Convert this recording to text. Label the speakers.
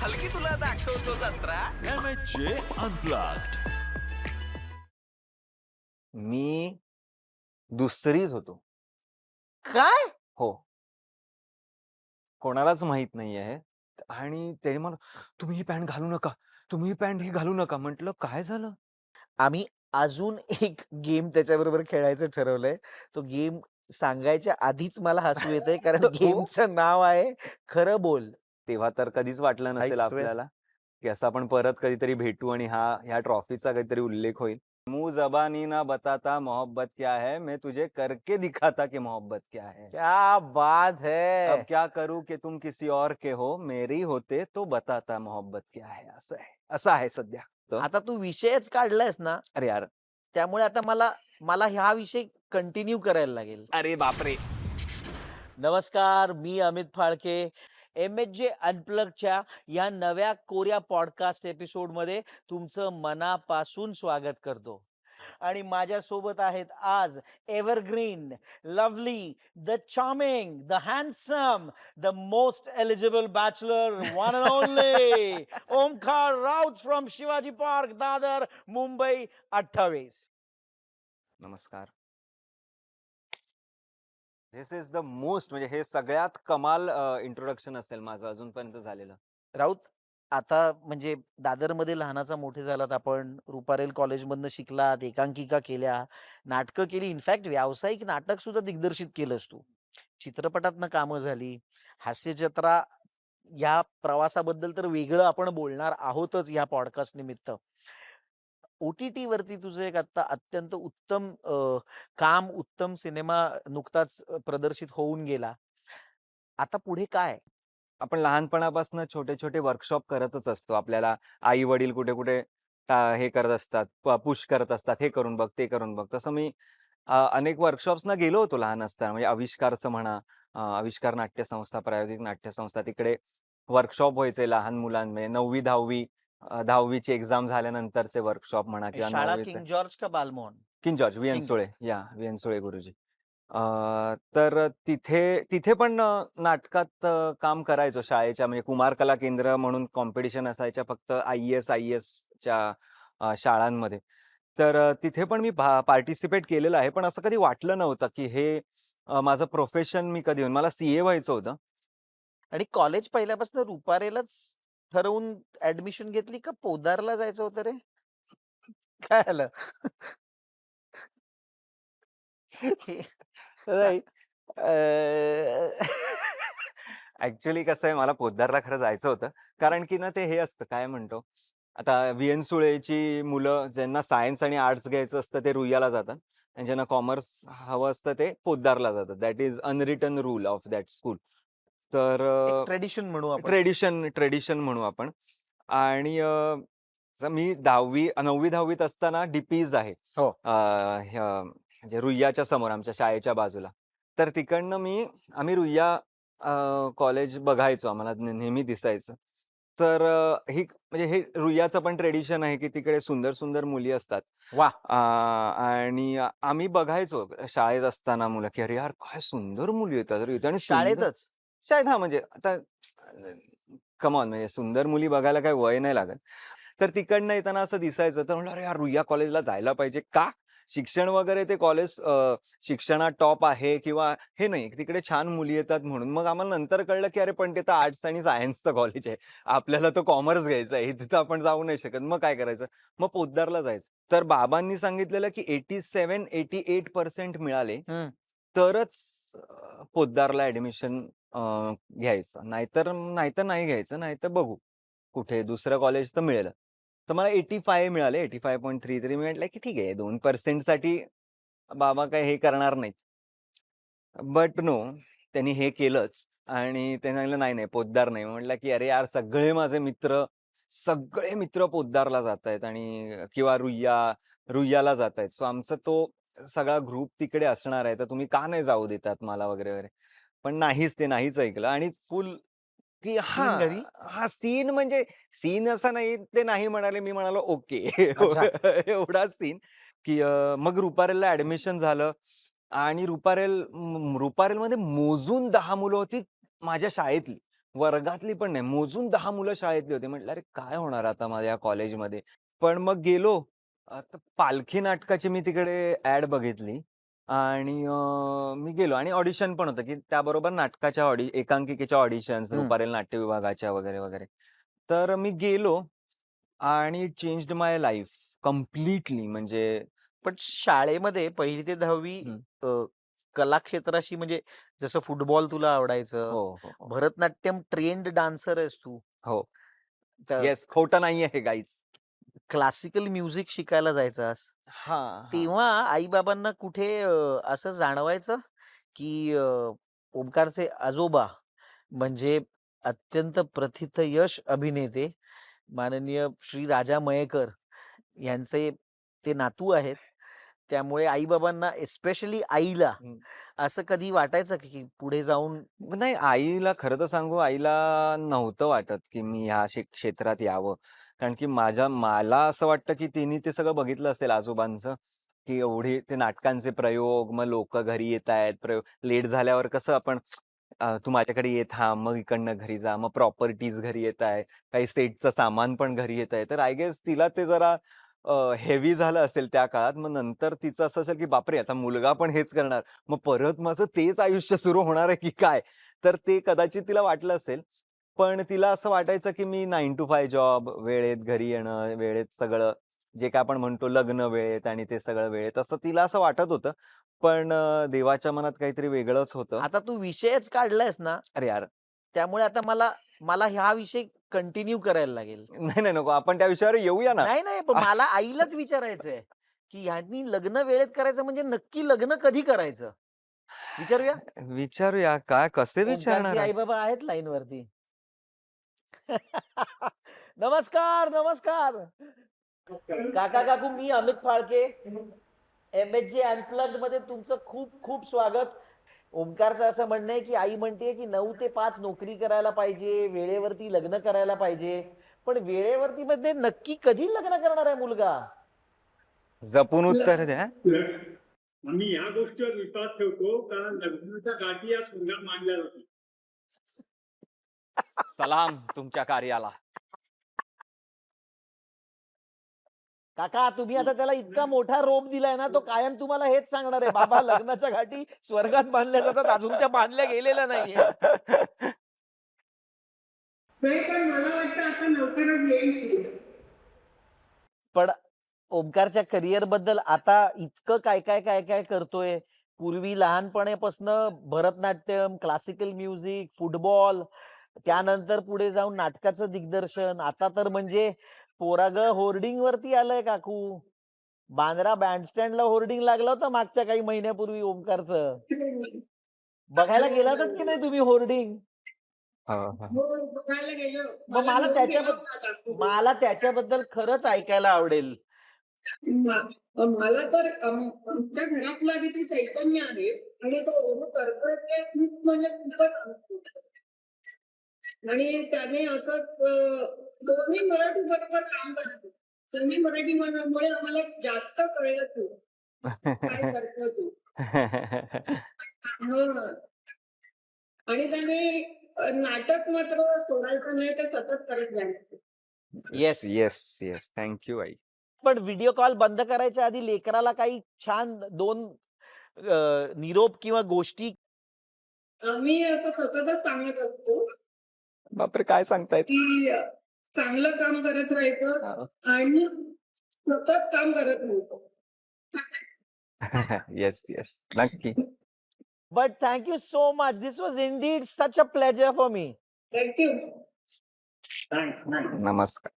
Speaker 1: चल की तुला दाखवतो जत्रा.
Speaker 2: मी दुसरीत होतो.
Speaker 3: काय?
Speaker 2: हो. कोणालाच माहीत नाही आहे आणि त्याने मला तुम्ही ही पॅन्ट घालू नका. तुम्ही ही पॅन्ट ही घालू नका. म्हटलं काय झालं?
Speaker 3: आम्ही अजून एक गेम त्याच्याबरोबर खेळायचं ठरवलंय. तो गेम सांगायच्या आधीच मला हसू येतंय कारण
Speaker 2: हो.
Speaker 3: गेमचं नाव आहे खरं बोल.
Speaker 2: तेव्हा तर कधीच वाटलं नसेल
Speaker 3: swear.
Speaker 2: आपल्याला की असं आपण परत कधीतरी भेटू आणि हा ह्या ट्रॉफीचा काहीतरी उल्लेख होईल. मुंह जबानी ना बताता मोहब्बत क्या है मैं तुझे करके दिखाता कि मोहब्बत क्या है.
Speaker 3: क्या बात
Speaker 2: अब
Speaker 3: है
Speaker 2: क्या करूं कि तुम किसी और के हो मेरी होते तो बताता मोहब्बत क्या है असं आहे असं आहे सध्या.
Speaker 3: आता तू विषयच काढलायस ना
Speaker 2: अरे यार.
Speaker 3: त्यामुळे आता मला मला हा विषय कंटिन्यू करायला लागेल.
Speaker 2: अरे बापरे!
Speaker 3: नमस्कार मी Amit Phalke. M H J अनप्लगच्या या नव्या कोऱ्या पॉडकास्ट एपिसोडमध्ये तुमचं मनापासून स्वागत करतो. आणि माझ्यासोबत आहेत आज evergreen lovely the charming the handsome the most eligible bachelor one and only Omkar Raut from Shivaji Park Dadar Mumbai अठ्ठावीस
Speaker 2: नमस्कार. दिस इज द मोस्ट म्हणजे हे सगळ्यात कमाल इंट्रोडक्शन असेल माझं अजूनपर्यंत झालेलं.
Speaker 3: राऊत आता म्हणजे दादरमध्ये लहानाचा मोठे झालात आपण रुपारेल कॉलेजमधनं शिकलात एकांकिका केल्या नाटकं केली. इनफॅक्ट व्यावसायिक नाटक सुद्धा दिग्दर्शित केलंस तू. चित्रपटातनं कामं झाली. हास्यजत्रा या प्रवासाबद्दल तर वेगळं आपण बोलणार आहोतच या पॉडकास्ट निमित्त. ओ टी टी वरती तुझं एक आता अत्यंत उत्तम अ, काम उत्तम सिनेमा नुकताच प्रदर्शित होऊन गेला. आता पुढे काय?
Speaker 2: आपण लहानपणापासून छोटे छोटे वर्कशॉप करतच असतो. आपल्याला आई वडील कुठे कुठे टा- हे करत असतात पुश करत असतात हे करून बघ ते करून बघ. तसं मी अ, अनेक वर्कशॉप्सना गेलो होतो लहान असताना. म्हणजे आविष्कारचं म्हणा अ, आविष्कार नाट्यसंस्था प्रायोगिक नाट्यसंस्था तिकडे वर्कशॉप व्हायचे लहान मुलांमध्ये. नववी दहावी अ, दहावीची एक्झाम झाल्यानंतरचे वर्कशॉप म्हणा किंवा
Speaker 3: शाळा
Speaker 2: नववीचे
Speaker 3: किंग जॉर्ज का बालमोहन?
Speaker 2: किंग जॉर्ज
Speaker 3: किंग
Speaker 2: वियनसुळे या वियनसुळे गुरुजी. अं, तर तिथे तिथे पण अं, नाटकात अं, काम करायचो शाळेच्या म्हणजे कुमार कला केंद्र म्हणून कॉम्पिटिशन असायच्या फक्त आय एस आय एसच्या शाळांमध्ये. तर अं, तिथे पण मी पार्टिसिपेट केलेलं आहे पण असं कधी वाटलं नव्हतं की हे अं, माझं प्रोफेशन मी कधी होईन. मला सी ए व्हायचं होतं.
Speaker 3: आणि कॉलेज पहिल्यापासून रुपारेलाच ठरवून ऍडमिशन घेतली का पोदारला जायचं होतं रे? काय आलं?
Speaker 2: नाही. ऍक्च्युली कसं आहे मला पोद्दारला खरं जायचं होतं. कारण की ना ते हे असतं काय म्हणतो? आता विएन सुळेची मुलं ज्यांना सायन्स आणि आर्ट्स घ्यायचं असतं ते रुईयाला जातात. आणि ज्यांना कॉमर्स हवं असतं ते पोद्दारला जातात. That is unwritten rule of that school तर
Speaker 3: ट्रेडिशन म्हणू आपण.
Speaker 2: ट्रेडिशन ट्रेडिशन म्हणू आपण. आणि मी दहावी नववी दहावीत असताना डीपीज आहे.
Speaker 3: हो.
Speaker 2: म्हणजे रुईयाच्या समोर आमच्या शाळेच्या बाजूला. तर तिकडनं मी आम्ही रुईया कॉलेज बघायचो आम्हाला नेहमी दिसायचं. तर ही म्हणजे हे रुईयाचं पण ट्रेडिशन आहे की तिकडे सुंदर सुंदर मुली असतात.
Speaker 3: वा
Speaker 2: आणि आम्ही बघायचो शाळेत असताना मुलं की अरे यार काय सुंदर मुली येतात आणि
Speaker 3: शाळेतच?
Speaker 2: शाळेत हा म्हणजे आता कमॉन म्हणजे सुंदर मुली बघायला काही वय नाही लागत. तर तिकडनं येताना असं दिसायचं तर म्हणलं अरे यार रुईया कॉलेजला जायला पाहिजे का? शिक्षण वगैरे ते कॉलेज शिक्षणात टॉप आहे किंवा हे नाही तिकडे छान मुली येतात म्हणून. मग आम्हाला नंतर कळलं की अरे पण ते तर आर्ट्स आणि सायन्सचं कॉलेज आहे. आपल्याला तो कॉमर्स घ्यायचा आहे तिथं आपण जाऊ नाही शकत. मग काय करायचं? मग पोद्दारला जायचं. तर बाबांनी सांगितलेलं की eighty seven eighty eight percent मिळाले. तरच पोद्दारला ऍडमिशन घ्यायचं. नाहीतर नाहीतर नाही घ्यायचं नाहीतर बघू. कुठे दुसरं कॉलेज तर मिळेल तर मला एटी फाय मिळाले. एटी फाय पॉईंट थ्री तरी मी म्हटलं की ठीक आहे दोन पर्सेंटसाठी बाबा काय हे करणार नाहीत. बट नो त्यांनी हे केलंच आणि ते सांगितलं नाही नाही पोद्दार नाही. म्हटलं की अरे यार सगळे माझे मित्र सगळे मित्र पोद्दारला जात आहेत आणि किंवा रुईया रुईयाला जात आहेत. सो आमचा तो सगळा ग्रुप तिकडे असणार आहे. तर तुम्ही का नाही जाऊ देतात मला वगैरे वगैरे? पण नाहीच ते नाहीच ऐकलं आणि फुल की हा
Speaker 3: घरी?
Speaker 2: हा सीन म्हणजे सीन असा नाही ते नाही म्हणाले मी म्हणालो ओके
Speaker 3: अच्छा.
Speaker 2: एवढाच सीन की अं, मग रुपारेलला ऍडमिशन झालं आणि रुपारेल म- रुपारेलमध्ये मोजून दहा मुलं होती माझ्या शाळेतली वर्गातली पण नाही. मोजून 10 मुलं शाळेतली होती. म्हटलं, "अरे काय होणार आता माझ्या कॉलेजमध्ये?" पण मग गेलो. आता पालखी नाटकाची मी तिकडे ॲड बघितली आणि मी गेलो आणि ऑडिशन पण होतं, की त्याबरोबर नाटकाच्या ऑडि एकांकिकेच्या ऑडिशन्स. रुपारेल नाट्य विभागाच्या वगैरे, वगैरे. तर मी गेलो आणि it changed my life completely म्हणजे
Speaker 3: पण शाळेमध्ये 1ली ते 10वी. अ, कला क्षेत्राशी म्हणजे जसं फुटबॉल तुला आवडायचं,
Speaker 2: हो, हो, हो.
Speaker 3: भरतनाट्यम ट्रेन्ड डान्सर आहेस तू.
Speaker 2: हो.
Speaker 3: तर
Speaker 2: येस, खोटं नाहीये हे गाईज.
Speaker 3: क्लासिकल म्युझिक शिकायला जायचास.
Speaker 2: हां, हां.
Speaker 3: तेव्हा आई-बाबांना कुठे अ, असं जाणवायचं, की अ, ओमकारचे आजोबा म्हणजे अत्यंत प्रथितयश अभिनेते माननीय श्री राजा मयेकर यांचे ते नातू आहेत. त्यामुळे आई-बाबांना एस्पेशली आईला
Speaker 2: हं.
Speaker 3: असं कधी वाटायचं की पुढे जाऊन
Speaker 2: नाही, आईला खरं तर सांगू, आईला नव्हतं वाटत, की मी ह्या क्षेत्रात यावं. कारण की माझ्या मला असं वाटतं, की तिने ते सगळं बघितलं असेल आजोबांचं, की एवढी ते नाटकांचे प्रयोग, मग लोकं घरी येतायत, प्रयोग लेट झाल्यावर कसं आपण "तू माझ्याकडे ये थांब, मग इकडनं घरी जा." मग प्रॉपर्टीज घरी येताय, काही सेटचं सामान पण घरी येतंय. तर आय गेस तिला ते जरा हेवी झालं असेल त्या काळात. मग नंतर तिचं असं असेल, की बापरे! आता मुलगा पण हेच करणार. मग परत माझं तेच आयुष्य सुरू होणार आहे की काय? तर ते कदाचित तिला वाटलं असेल. पण तिला असं वाटायचं, की मी 9 टू 5 जॉब, वेळेत घरी येणं, वेळेत सगळं जे काही आपण म्हणतो लग्न वेळेत आणि ते सगळं वेळेत, असं तिला असं वाटत होतं. पण अ, देवाच्या मनात काहीतरी वेगळंच होतं.
Speaker 3: आता तू विषयच काढलायस ना,
Speaker 2: अरे यार!
Speaker 3: त्यामुळे आता मला मला हा विषय कंटिन्यू करायला लागेल.
Speaker 2: नाही, नाही, नको. आपण त्या विषयावर येऊया ना.
Speaker 3: नाही, नाही. पण मला आईलाच विचारायचंय, की ह्यांनी लग्न वेळेत करायचं म्हणजे नक्की लग्न कधी करायचं? विचारूया?
Speaker 2: विचारूया. काय कसे विचारणार आहात?
Speaker 3: आई-बाबा आहेत लाईनवरती. नमस्कार, नमस्कार. काका-काकू मी अमित फाळके. एम-एच-जे अनप्लग्डमध्ये तुमचं खूप खूप स्वागत. ओमकारचं असं म्हणणं आहे, की आई म्हणतेय, की 9 ते 5 नोकरी करायला पाहिजे, वेळेवरती लग्न करायला पाहिजे. पण वेळेवरती म्हणजे नक्की कधी लग्न करणार आहे मुलगा?
Speaker 2: जपून उत्तर द्या.
Speaker 4: आम्ही या गोष्टीवर विश्वास ठेवतो कारण लग्नाच्या गाठी या स्वर्गात मांडल्या जातात
Speaker 2: सलाम तुमच्या कार्याला.
Speaker 3: काका तुम्ही आता त्याला इतका मोठा रोप दिलाय ना, तो कायम तुम्हाला हेच सांगणार आहे, "बाबा लग्नाच्या गाठी स्वर्गात बांधल्या जातात, अजून त्या बांधल्या गेलेल्या नाहीये."
Speaker 4: नाही पण मला वाटतं आता लवकरच येईल
Speaker 3: पण ओमकारच्या करिअरबद्दल आता इतकं काय काय काय काय करतोय. पूर्वी लहानपणापासनं भरतनाट्यम, क्लासिकल म्युझिक, फुटबॉल, त्यानंतर पुढे जाऊन नाटकाचं दिग्दर्शन. आता तर म्हणजे पोरागं होर्डिंगवरती आलंय काकू. बांद्रा बँडस्टँडला होर्डिंग लागलं होतं मागच्या काही महिन्यापूर्वी ओमकारचं. बघायला गेला होतात की नाही तुम्ही होर्डिंग?
Speaker 2: हो,
Speaker 4: बघायला गेलो
Speaker 3: मग मला
Speaker 4: दाखवतो.
Speaker 3: मला त्याच्याबद्दल खरंच ऐकायला आवडेल.
Speaker 4: मला तर आम- आमच्या घरातला किती चैतन्य आहे आणि तो म्हणजे खूपच आवडतं. आणि त्याने असंच सोनी मराठी बरोबर काम करतो सोनी मराठी मुळे आम्हाला जास्त कळलं तू काय करतो तू हो. आणि त्याने नाटक मात्र सोडायचं नाही ते सतत करत राहायचं
Speaker 3: yes.
Speaker 2: Yes, yes. Thank you आई.
Speaker 3: पण व्हिडिओ कॉल बंद करायच्या आधी लेकराला काही छान 2 अ, निरोप किंवा गोष्टी
Speaker 4: आम्ही असं सततच सांगत असतो
Speaker 2: बापरे! काय सांगतायत?
Speaker 4: की चांगलं काम करत राहायचं
Speaker 2: हां.
Speaker 4: आणि सतत काम करत राहायचं
Speaker 2: येस, येस. नक्की.
Speaker 3: But thank you so much. This was indeed such a pleasure for me.
Speaker 4: Thank you thanks
Speaker 2: नमस्कार.